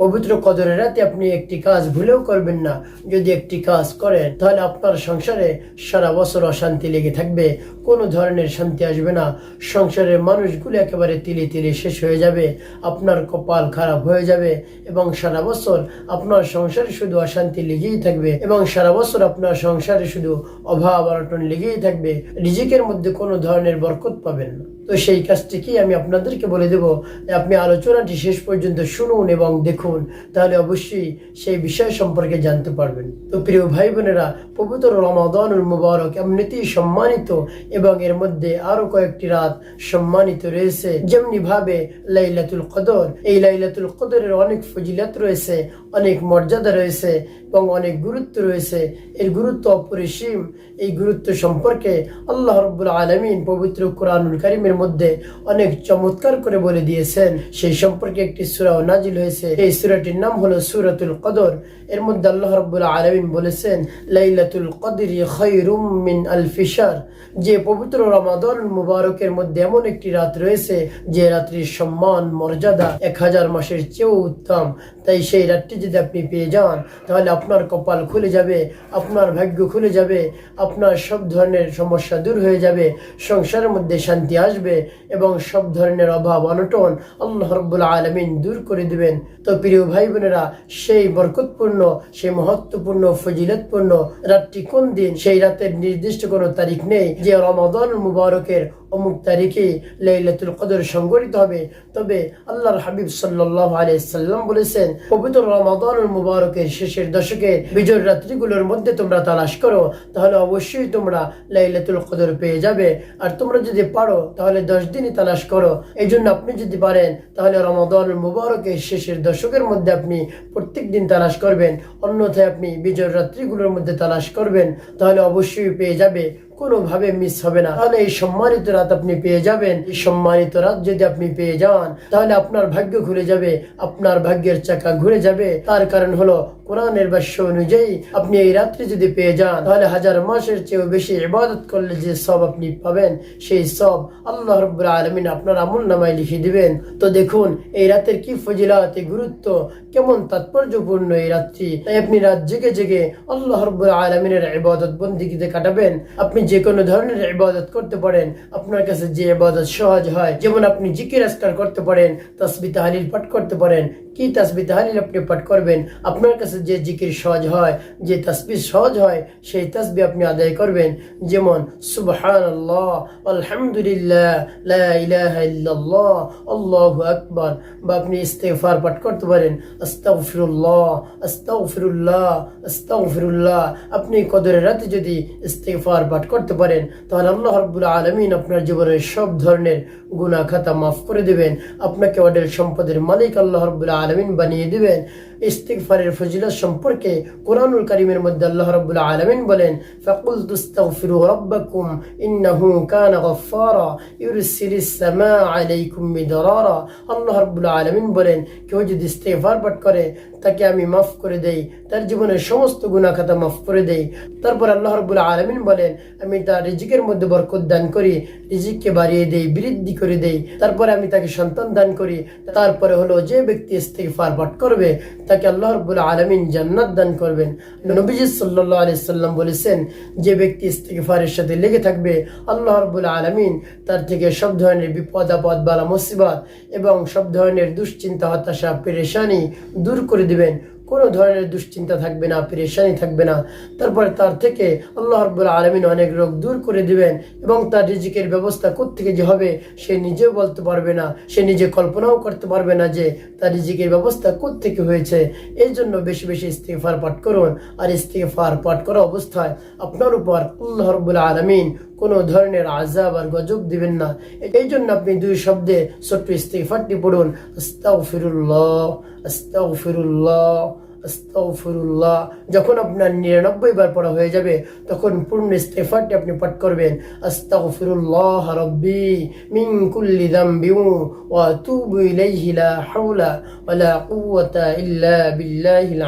পবিত্র কদরের রাতে আপনি একটি কাজ ভুলেও করবেন না। যদি একটি কাজ করেন, তাহলে আপনার সংসারে সারা বছর অশান্তি লেগে থাকবে। কোনো ধরনের শান্তি আসবে না। সংসারের মানুষগুলো একেবারে তিলে তিলে শেষ হয়ে যাবে। আপনার কপাল খারাপ হয়ে যাবে এবং সারা বছর আপনার সংসারে শুধু অশান্তি লেগেই থাকবে এবং সারা বছর আপনার সংসারে শুধু অভাব অনটন লেগেই থাকবে। রিজিকের মধ্যে কোনো ধরনের বরকত পাবেন না। তো সেই কাজটি কি আমি আপনাদেরকে বলে দেব আপনি আলোচনাটি শেষ পর্যন্ত শুনুন এবং দেখুন, তাহলে অবশ্যই সেই বিষয় সম্পর্কে জানতে পারবেন। তো প্রিয় ভাই বোনেরা, পবিত্র রমাদানুল মুবারক এমনিতেই সম্মানিত এবং এর মধ্যে আরও কয়েকটি রাত সম্মানিত রয়েছে। যেমনি ভাবে লাইলাতুল কদর, এই লাইলাতুল কদরের অনেক ফজিলাত রয়েছে, অনেক মর্যাদা রয়েছে এবং অনেক গুরুত্ব রয়েছে। এর গুরুত্ব অপরিসীম। এই গুরুত্ব সম্পর্কে আল্লাহ রব্বুল আলমিন পবিত্র কোরআনুল কারিমের মধ্যে অনেক চমৎকার করে বলে দিয়েছেন। সেই সম্পর্কে একটি সুরাও নাজিল হয়েছে। এই সুরাটির নাম হলো সুরাতুল কদর। এর মধ্যে আল্লাহ রব্বুল আলমিন বলেছেন, লাইলাতুল কদরি খৈরুম মিন আল ফিশার যে পবিত্র রমাদন মুবারকের মধ্যে এমন একটি রাত রয়েছে, যে রাত্রির সম্মান, মর্যাদা এক হাজার মাসের চেয়েও উত্তম। তাই সেই রাতটি যদি আপনি পেয়ে যান, তাহলে আপনার কপাল খুলে যাবে, আপনার ভাগ্য খুলে যাবে, আপনার সব ধরনের সমস্যা দূর হয়ে যাবে, সংসারের মধ্যে শান্তি আসবে। এবং সব ধরনের অভাব, অনটন আল্লাহ রব্বুল আলমিন দূর করে দিবেন। তো প্রিয় ভাই বোনেরা সেই বরকতপূর্ণ, সেই মহত্বপূর্ণ, ফজিলতপূর্ণ রাতটি কোন দিন? সেই রাতের নির্দিষ্ট কোনো তারিখ নেই যে রমাদন মুবারকের অমুক তারিখে লাইলাতুল কদর সংগঠিত হবে। তবে আল্লাহর হাবিব সাল্লাল্লাহু আলাইহি সাল্লাম বলেছেন, পবিত্র রমাদানুল মুবারকের শেষের দশকের বিজয় রাত্রিগুলোর মধ্যে তোমরা তালাশ করো, তাহলে অবশ্যই তোমরা লাইলাতুল কদর পেয়ে যাবে। আর তোমরা যদি পারো, তাহলে দশ দিনই তালাশ করো। এই জন্য আপনি যদি পারেন, তাহলে রমাদানুল মুবারকের শেষের দশকের মধ্যে আপনি প্রত্যেক দিন তালাশ করবেন। অন্যথায় আপনি বিজয় রাত্রিগুলোর মধ্যে তালাশ করবেন, তাহলে অবশ্যই পেয়ে যাবে। কোনোভাবে মিস হবে না। তাহলে এই সম্মানিত রাত আপনি পেয়ে যাবেন। এই সম্মানিত রাত যদি আপনি পেয়ে যান, তাহলে আপনার ভাগ্য ঘুরে যাবে, আপনার ভাগ্যের চাকা ঘুরে যাবে। তার কারণ হলো কোরআনের বাস্য অনুযায়ী আপনি এই যদি পেয়ে যান, তাহলে হাজার মাসের চেয়েও বেশি ইবাদত করলে যে সব আপনি পাবেন, সেই সব আল্লাহ আলমিন আপনার আমল নামায় লিখে দিবেন। তো দেখুন, এই রাতের কি ফজিলাত গুরুত্ব, কেমন তাৎপর্যপূর্ণ এই রাত্রি? তাই আপনি রাত জেগে জেগে আল্লাহ রব্বুল আলমিনের ইবাদত বন্দিগিতে কাটাবেন। আপনি যে কোনো ধরনের ইবাদত করতে পারেন, আপনার কাছে যে ইবাদত সহজ হয়, যেমন আপনি জিকির আসকার করতে পারেন, তসবি তাহালিল পাঠ করতে পারেন, কি তসবি তাহালিল আপনি পাঠ করবেন, আপনার কাছে যে জিকির সহজ হয়, যে তসবি সহজ হয়, সেই তসবি আপনি আদায় করবেন। যেমন সুবহান আল্লাহ আলহামদুলিল্লাহ, লা ইলাহা ইল্লাল্লাহ, আল্লাহু আকবার, বা আপনি ইস্তেগফার পাঠ করতে পারেন, আস্তাগফিরুল্লাহ আস্তাগফিরুল্লাহ আস্তাগফিরুল্লাহ, আপনি কদরের রাতে যদি ইস্তেগফার পাঠ করতে পারেন, তাহলে আল্লাহ রাব্বুল আলামিন আপনার জীবনের সব ধরনের গুনাহ খাতা মাফ করে দিবেন। আপনাকে অডেল সম্পদের মালিক আল্লাহ রাব্বুল আলামিন বানিয়ে দিবেন। ইস্তিগফারের ফজিলত সম্পর্কে কোরআনুল কারীমের মধ্যে আল্লাহ রাব্বুল আলামিন বলেন ফাকুল তুস্তাগফিরু রাব্বাকুম ইন্নাহু কানা গফফারা ইউরসিলিস সামা আলাইকুম মিদরারা। আল্লাহ রাব্বুল আলামিন বলেন, কেউ যদি ইস্তিগফার পাঠ করে তাকে আমি মাফ করে দেই। তার জীবনের সমস্ত গুনাহ খাতা মাফ করে দেই। তারপর আল্লাহ রবুল্লা আলমিন বলেন, আমি তার রিজিকের মধ্যে বরকত দান করি। রিজিককে বাড়িয়ে দেই, বৃদ্ধি করে দেই। তারপরে আমি তাকে সন্তান দান করি। তারপরে হলো যে ব্যক্তি ইস্তিগফার পাঠ করবে, তাকে আল্লাহ রাব্বুল আলামিন জান্নাত দান করবেন। নবীজি সাল্লাল্লাহু আলাইহি সাল্লাম বলেছেন, যে ব্যক্তি ইস্তিগফারের সাথে লেগে থাকবে, আল্লাহ রাব্বুল আলামিন তার থেকে সব ধরনের বিপদ, আপদ, বালা, মুসিবত এবং সব ধরনের দুশ্চিন্তা, হতাশা, পেরেশানি দূর করে দিবেন। কোনো ধরনের দুশ্চিন্তা থাকবে না, পেরেশানি থাকবে না। তারপরে তার থেকে আল্লাহ রব্বুল আলমিন অনেক রোগ দূর করে দিবেন এবং তার রিজিকের ব্যবস্থা কোত্থেকে যে হবে, সে নিজেও বলতে পারবে না, সে নিজে কল্পনাও করতে পারবে না যে তার রিজিকের ব্যবস্থা কোত্থেকে হয়েছে। এই জন্য বেশি বেশি ইস্তেফার পাঠ করুন। আর ইস্তেফার পাঠ করা অবস্থায় আপনার উপর আল্লাহ রব্বুল আলমিন কোনো ধরনের আজাব আর গজব দিবেন না। এই জন্য আপনি দুই শব্দে ছোট্ট ইস্তেফারটি পড়ুন, আস্তাগফিরুল্লাহ আস্তাগফিরুল্লাহ। আস্তাগফিরুল্লাহ। যখন আপনার নিরানব্বই বার পড়া হয়ে যাবে, তখন পূর্ণ ইস্তেফারটি আপনি পাঠ করবেন। আস্তাগফিরুল্লাহ রব্বি মিন কুল্লি কুওয়াতা ইল্লা বিল্লাহিল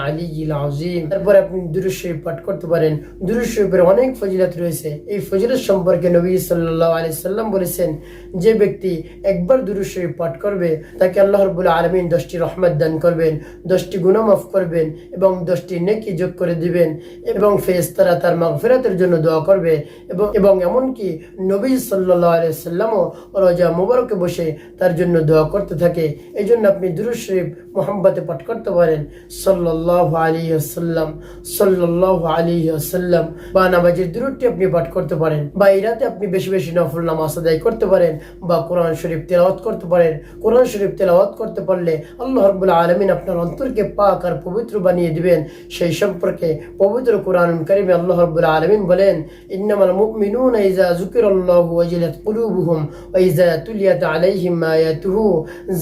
তারপর আপনি দুরূদ পাঠ করতে পারেন। দুরূদ অনেক ফজিলত রয়েছে। এই ফজিলত সম্পর্কে নবী সাল্লাল্লাহু আলাইহি সাল্লাম বলেছেন, যে ব্যক্তি একবার দুরূদ পাঠ করবে, তাকে আল্লাহ রাব্বুল আলামিন দশটি রহমত দান করবেন, দশটি গুনাহ মাফ করবেন এবং দশটি নেকি যোগ করে দিবেন এবং ফেরেশতারা তার মাগফিরাতের জন্য দোয়া করবে এবং এবং এমনকি নবী আলাইহি সাল্লামও রোজা মুবারকে বসে তার জন্য দোয়া করতে থাকে। এই জন্য আপনি দুরূদ শরীফ মোহাম্মতে পাঠ করতে পারেন। সাল্লাল্লাহু আলাইহি ওয়াসাল্লাম, সাল্লাল্লাহু আলাইহি ওয়াসাল্লাম। বা নামাজের দুরূদটি আপনি পাঠ করতে পারেন। বা এই রাতে আপনি বেশি বেশি নফল নামাজ আদায় করতে পারেন বা কোরআন শরীফ তেলাওয়াত করতে পারেন। কোরআন শরীফ তেলাওয়াত করতে পারলে আল্লাহ রাব্বুল আলামিন আপনার অন্তরকে পাক আর পবিত্র বানিয়ে দিবেন। সেই সম্পর্কে পবিত্র কোরআন কারিমে আল্লাহ রাব্বুল আলামিন বলেন, ইন্নামাল মুমিনুনা ইযা যুকিরাল্লাহু ওয়াজিলাত কুলুবুহুম ওয়া ইযা তুলিয়াত আলাইহিম আয়াতুহু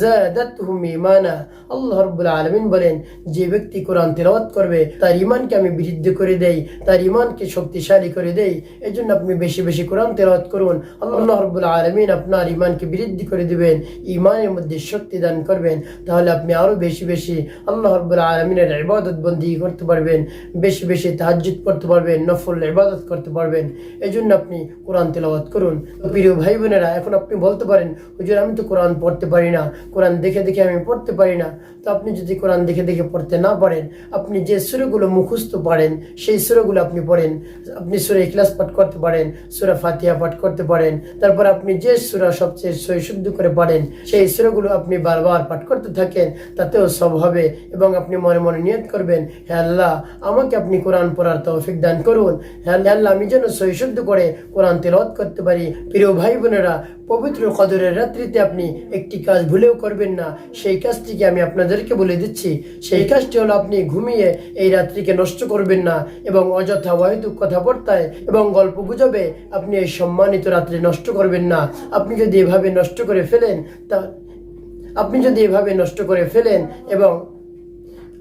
জাদাতহুম ঈমানা। আল্লাহ রাব্বুল আলামিন বলেন, যে ব্যক্তি কোরআন তেলাওয়াত করবে, তার ঈমানকে আমি বৃদ্ধি করে দেই, তার ঈমানকে শক্তিশালী করে দেই। এই জন্য আপনি বেশি বেশি কোরআন তেলাওয়াত করুন। আল্লাহ রাব্বুল আলামিন আপনার ঈমানকে বৃদ্ধি করে দিবেন, ঈমানের মধ্যে শক্তি দান করবেন। তাহলে আপনি আরও বেশি বেশি আল্লাহ রাব্বুল আলামিনের ইবাদত বন্দী করতে পারবেন, বেশি বেশি তাহাজ্জুদ করতে পারবেন, নফল ইবাদত করতে পারবেন এই জন্য আপনি কোরআন তেলাওয়াত করুন। প্রিয় ভাই বোনেরা, এখন আপনি বলতে পারেন, হুজুর, আমি তো কোরআন পড়তে পারি না, কোরআন দেখে দেখে আমি পড়তে পারি না। তো আপনি যদি কোরআন দেখে দেখে পড়তে না পারেন, আপনি যে সুরগুলো মুখস্থ পারেন, সেই সুরগুলো আপনি পড়েন। আপনি সুরে ইখলাস পাঠ করতে পারেন, সুরা ফাতিয়া পাঠ করতে পারেন, তারপর আপনি যে সুরা সবচেয়ে সই শুদ্ধ করে পারেন, সেই সুরগুলো আপনি বারবার পাঠ করতে থাকেন, তাতেও সব হবে এবং আপনি মনে মনে নিয়ত করবেন, হে আল্লাহ, আমাকে আপনি কোরআন পড়ার তৌফিক দান করুন। হে আল্লাহ আমি যেন সই শুদ্ধ করে কোরআন তেলাওয়াত করতে পারি। প্রিয় ভাই বোনেরা, পবিত্র কদরের রাত্রিতে আপনি একটি কাজ ভুলেও করবেন না। সেই কাজটিকে আমি আপনাদেরকে বলে দিচ্ছি। সেই কাজটি হলো আপনি ঘুমিয়ে এই রাত্রিকে নষ্ট করবেন না এবং অযথা অহেতুক কথাবার্তায় এবং গল্প গুজবে আপনি এই সম্মানিত রাত্রি নষ্ট করবেন না। আপনি যদি এভাবে নষ্ট করে ফেলেন তা, আপনি যদি এভাবে নষ্ট করে ফেলেন এবং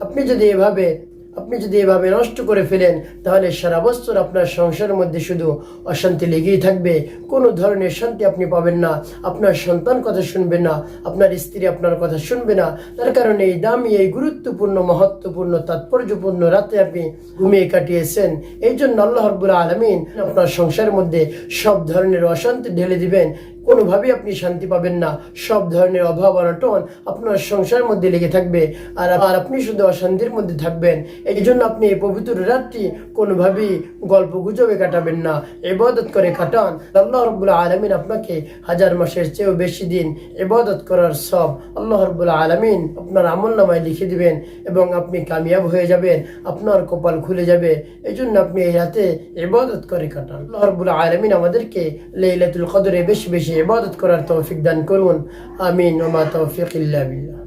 আপনি যদি এভাবে, আপনি যদি এভাবে নষ্ট করে ফেলেন, তাহলে সারা বছর আপনার সংসারের মধ্যে শুধু অশান্তি লেগেই থাকবে। কোনো ধরনের শান্তি আপনি পাবেন না। আপনার সন্তান কথা শুনবে না। আপনার স্ত্রী আপনার কথা শুনবে না। তার কারণে এই দামি, এই গুরুত্বপূর্ণ, মহত্বপূর্ণ, তাৎপর্যপূর্ণ রাতে আপনি ঘুমিয়ে কাটিয়েছেন। এই জন্য আল্লাহ রব্বুল আলমিন আপনার সংসারের মধ্যে সব ধরনের অশান্তি ঢেলে দিবেন। কোনোভাবেই আপনি শান্তি পাবেন না। সব ধরনের অভাব, অনটন আপনার সংসার মধ্যে লেগে থাকবে। আর আর আপনি শুধু অশান্তির মধ্যে থাকবেন। এই জন্য আপনি এই পবিত্র রাতটি কোনোভাবেই গল্প গুজবে কাটাবেন না। এবাদত করে কাটান। আল্লাহ রব্বুল আলমিন আপনাকে হাজার মাসের চেয়েও বেশি দিন এবাদত করার সব আল্লাহ রব্বুল আলমিন আপনার আমল নামায় লিখে দিবেন এবং আপনি কামিয়াব হয়ে যাবেন। আপনার কপাল খুলে যাবে। এই জন্য আপনি এই রাতে ইবাদত করে কাটান। আল্লাহ রব্বুল আলমিন আমাদেরকে লাইলাতুল কদরে বেশি বেশি ইবাদত করার তৌফিক দান করুন আমিন ওমা তৌফিক ইল্লা বিল্লাহ